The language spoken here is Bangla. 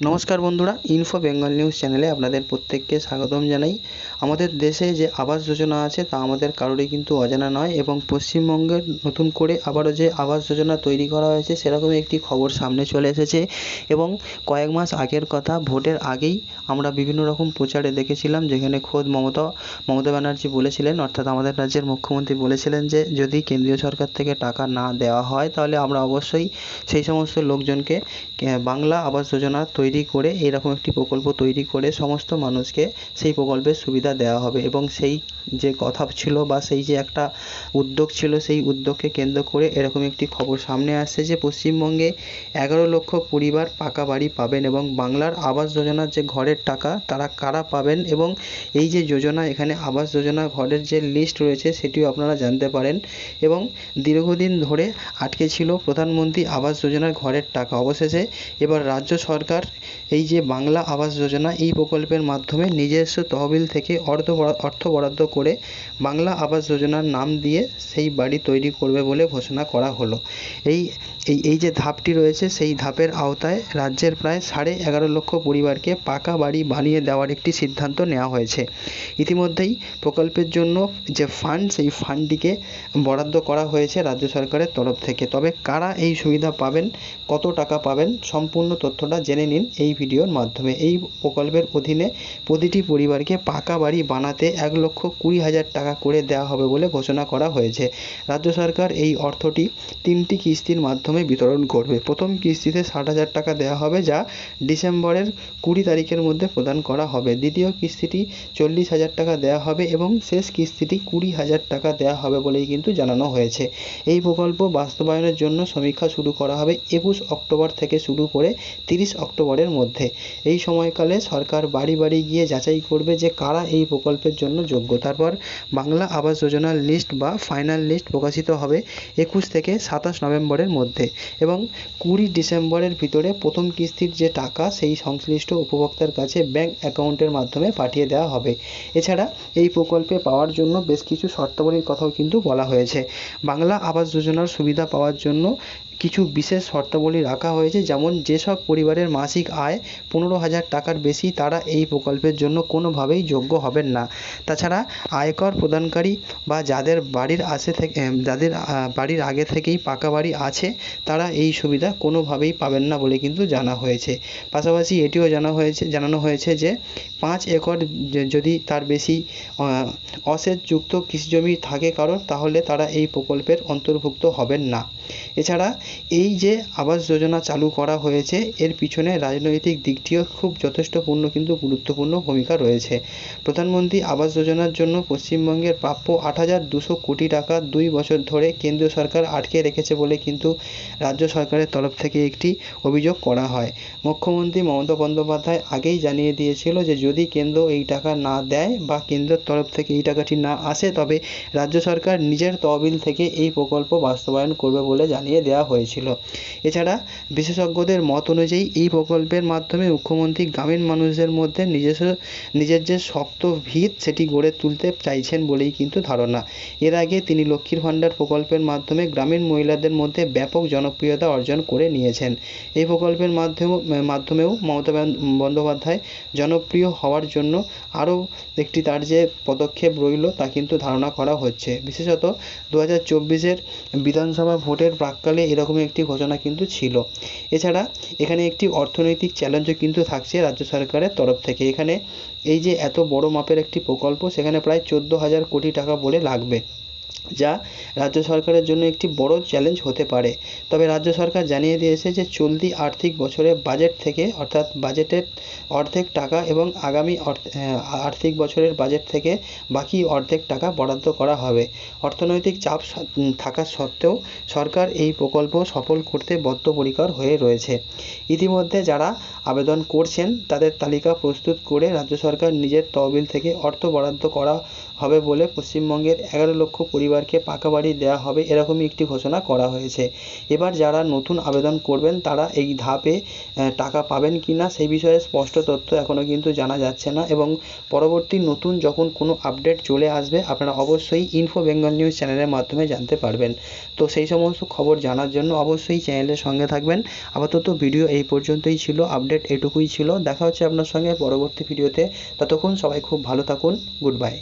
নমস্কার বন্ধুরা ইনফো বেঙ্গল নিউজ চ্যানেলে আপনাদের প্রত্যেককে স্বাগতম জানাই। আমাদের দেশে যে আবাস যোজনা আছে, তা আমাদের কারোরই কিন্তু অজানা নয় এবং পশ্চিমবঙ্গের নতুন করে আবারও যে আবাস যোজনা তৈরি করা হয়েছে, সেরকমই একটি খবর সামনে চলে এসেছে এবং কয়েক মাস আগের কথা, ভোটের আগেই আমরা বিভিন্ন রকম প্রচারে দেখেছিলাম, যেখানে খোদ মমতা মমতা ব্যানার্জি বলেছিলেন, অর্থাৎ আমাদের রাজ্যের মুখ্যমন্ত্রী বলেছিলেন যে, যদি কেন্দ্রীয় সরকার থেকে টাকা না দেওয়া হয়, তাহলে আমরা অবশ্যই সেই সমস্ত লোকজনকে বাংলা আবাস যোজনা তৈরি করে, এরকম একটি প্রকল্প তৈরি করে সমস্ত মানুষকে সেই প্রকল্পের সুবিধা দেওয়া হবে এবং সেই যে কথা ছিল বা সেই যে একটা উদ্যোগ ছিল, সেই উদ্যোগকে কেন্দ্র করে এরকম একটি খবর সামনে আসছে যে পশ্চিমবঙ্গে এগারো লক্ষ পরিবার পাকা বাড়ি পাবেন এবং বাংলার আবাস যোজনার যে ঘরের টাকা, তারা কারা পাবেন এবং এই যে যোজনা, এখানে আবাস যোজনা ঘরের যে লিস্ট রয়েছে সেটিও আপনারা জানতে পারেন এবং দীর্ঘদিন ধরে আটকে ছিল প্রধানমন্ত্রী আবাস যোজনার ঘরের টাকা। অবশেষে এবার রাজ্য সরকার এই যে বাংলা আবাস যোজনা এই প্রকল্পের মাধ্যমে নিজস্ব তহবিল থেকে অর্থ অর্থ বরাদ্দ করে বাংলা আবাস যোজনার নাম দিয়ে সেই বাড়ি তৈরি করবে বলে ঘোষণা করা হলো। এই এই এই যে ধাপটি রয়েছে সেই ধাপের আওতায় রাজ্যের প্রায় সাড়ে এগারো লক্ষ পরিবারকে পাকা বাড়ি বানিয়ে দেওয়ার একটি সিদ্ধান্ত নেওয়া হয়েছে। ইতিমধ্যেই প্রকল্পের জন্য যে ফান্ড, সেই ফান্ডটিকে বরাদ্দ করা হয়েছে রাজ্য সরকারের তরফ থেকে। তবে কারা এই সুবিধা পাবেন, কত টাকা পাবেন, সম্পূর্ণ তথ্যটা জেনে নিন। এই ভিডিওর মাধ্যমে। এই প্রকল্পের অধীনে প্রতিটি পরিবারকে পাকা বাড়ি বানাতে এক লক্ষ কুড়ি হাজার টাকা করে দেওয়া হবে বলে ঘোষণা করা হয়েছে। রাজ্য সরকার এই অর্থটি তিনটি কিস্তির মাধ্যমে বিতরণ করবে। প্রথম কিস্তিতে ষাট হাজার টাকা দেওয়া হবে, যা ডিসেম্বরের কুড়ি তারিখের মধ্যে প্রদান করা হবে। দ্বিতীয় কিস্তিটি চল্লিশ হাজার টাকা দেওয়া হবে এবং শেষ কিস্তিটি কুড়ি হাজার টাকা দেওয়া হবে বলেই কিন্তু জানানো হয়েছে। এই প্রকল্প বাস্তবায়নের জন্য সমীক্ষা শুরু করা হবে একুশ অক্টোবর থেকে শুরু করে তিরিশ অক্টোবরের মধ্যে। এই সময়কালে সরকার বাড়ি বাড়ি গিয়ে যাচাই করবে যে কারা এই প্রকল্পের জন্য যোগ্য। তারপর বাংলা আবাস যোজনার লিস্ট বা ফাইনাল লিস্ট প্রকাশিত হবে একুশ থেকে সাতাশ নভেম্বরের মধ্যে এবং কুড়ি ডিসেম্বরের ভিতরে প্রথম কিস্তির যে টাকা সেই সংশ্লিষ্ট উপভোক্তার কাছে ব্যাঙ্ক অ্যাকাউন্টের মাধ্যমে পাঠিয়ে দেওয়া হবে। এছাড়া এই প্রকল্পে পাওয়ার জন্য বেশ কিছু শর্তাবলীর কথাও কিন্তু বলা হয়েছে। বাংলা আবাস যোজনার সুবিধা পাওয়ার জন্য কিছু বিশেষ শর্তাবলী রাখা হয়েছে, যেমন যেসব পরিবারের মাসিক আয় পনেরো হাজার টাকার বেশি, তারা এই প্রকল্পের জন্য কোনোভাবেই যোগ্য হবেন না। তাছাড়া আয়কর প্রদানকারী বা যাদের বাড়ির আশে থেকে যাদের বাড়ির আগে থেকেই পাকা বাড়ি আছে, তারা এই সুবিধা কোনোভাবেই পাবেন না বলে কিন্তু জানা হয়েছে। পাশাপাশি এটিও জানা হয়েছে, জানানো হয়েছে যে পাঁচ একর যদি তার বেশি অসেচযুক্ত কৃষি জমি থাকে কারোর তাহলে তারা এই প্রকল্পের অন্তর্ভুক্ত হবেন না। এছাড়া এই যে আবাস যোজনা চালু করা হয়েছে, এর পিছনে রাজনৈতিক দিকটিও খুব যথেষ্টপূর্ণ কিন্তু গুরুত্বপূর্ণ ভূমিকা রয়েছে। প্রধানমন্ত্রী আবাস যোজনার জন্য পশ্চিমবঙ্গের প্রাপ্য আট হাজার দুশো কোটি টাকা দুই বছর ধরে কেন্দ্রীয় সরকার আটকে রেখেছে বলে কিন্তু রাজ্য সরকারের তরফ থেকে একটি অভিযোগ করা হয়। মুখ্যমন্ত্রী মমতা বন্দ্যোপাধ্যায় আগেই জানিয়ে দিয়েছিল যে, যদি কেন্দ্র এই টাকা না দেয় বা কেন্দ্রের তরফ থেকে এই টাকাটি না আসে, তবে রাজ্য সরকার নিজের তহবিল থেকে এই প্রকল্প বাস্তবায়ন করবে বলে জানিয়ে দেওয়া হয়েছিল। এছাড়া বিশেষজ্ঞদের মত অনুযায়ী, এই প্রকল্পের মাধ্যমে মুখ্যমন্ত্রী গ্রামীণ মানুষদের মধ্যে নিজস্ব, নিজের যে শক্ত ভিত, সেটি গড়ে তুলতে চাইছেন বলেই কিন্তু ধারণা। এর আগে তিনি লক্ষ্মীর ভাণ্ডার প্রকল্পের মাধ্যমে গ্রামীণ মহিলাদের মধ্যে ব্যাপক জনপ্রিয়তা অর্জন করে নিয়েছেন। এই প্রকল্পের মাধ্যমে, মাধ্যমেও মমতা বন্দ্যোপাধ্যায় জনপ্রিয় হওয়ার জন্য আরও একটি তার যে পদক্ষেপ রইল তা কিন্তু ধারণা করা হচ্ছে। বিশেষত দু হাজার চব্বিশের বিধানসভা ভোটের প্রাক্কালে এরকম একটি ঘোষণা কিন্তু ছিল। এছাড়া এখানে একটি অর্থনৈতিক চ্যালেঞ্জও কিন্তু থাকছে রাজ্য সরকারের তরফ থেকে। এখানে এই যে এত বড় মাপের একটি প্রকল্প, সেখানে প্রায় চোদ্দ হাজার কোটি টাকা বলে লাগবে। যা রাজ্য সরকারের জন্য একটি বড় চ্যালেঞ্জ হতে পারে। তবে রাজ্য সরকার জানিয়ে দিয়েছে যে, চলতি আর্থিক বছরে বাজেট থেকে, অর্থাৎ বাজেটের অর্ধেক টাকা এবং আগামী আর্থিক বছরের বাজেট থেকে বাকি অর্ধেক টাকা বরাদ্দ করা হবে। অর্থনৈতিক চাপ থাকা সত্ত্বেও সরকার এই প্রকল্প সফল করতে বদ্ধপরিকর হয়ে রয়েছে। ইতিমধ্যে যারা আবেদন করছেন, তাদের তালিকা প্রস্তুত করে রাজ্য সরকার নিজের তহবিল থেকে অর্থ বরাদ্দ করা হবে বলে পশ্চিমবঙ্গের এগারো লক্ষ পরিবার পরিবারকে পাকা বাড়ি দেওয়া হবে এরকমই একটি ঘোষণা করা হয়েছে। এবার যারা নতুন আবেদন করবেন, তারা এই ধাপে টাকা পাবেন কি না সেই বিষয়ে স্পষ্ট তথ্য এখনও কিন্তু জানা যাচ্ছে না এবং পরবর্তী নতুন যখন কোনো আপডেট চলে আসবে, আপনারা অবশ্যই ইনফো বেঙ্গল নিউজ চ্যানেলের মাধ্যমে জানতে পারবেন। তো সেই সমস্ত খবর জানার জন্য অবশ্যই চ্যানেলের সঙ্গে থাকবেন। আপাতত ভিডিও এই পর্যন্তই ছিল, আপডেট এটুকুই ছিল। দেখা হচ্ছে আপনার সঙ্গে পরবর্তী ভিডিওতে। ততক্ষণ সবাই খুব ভালো থাকুন, গুড বাই।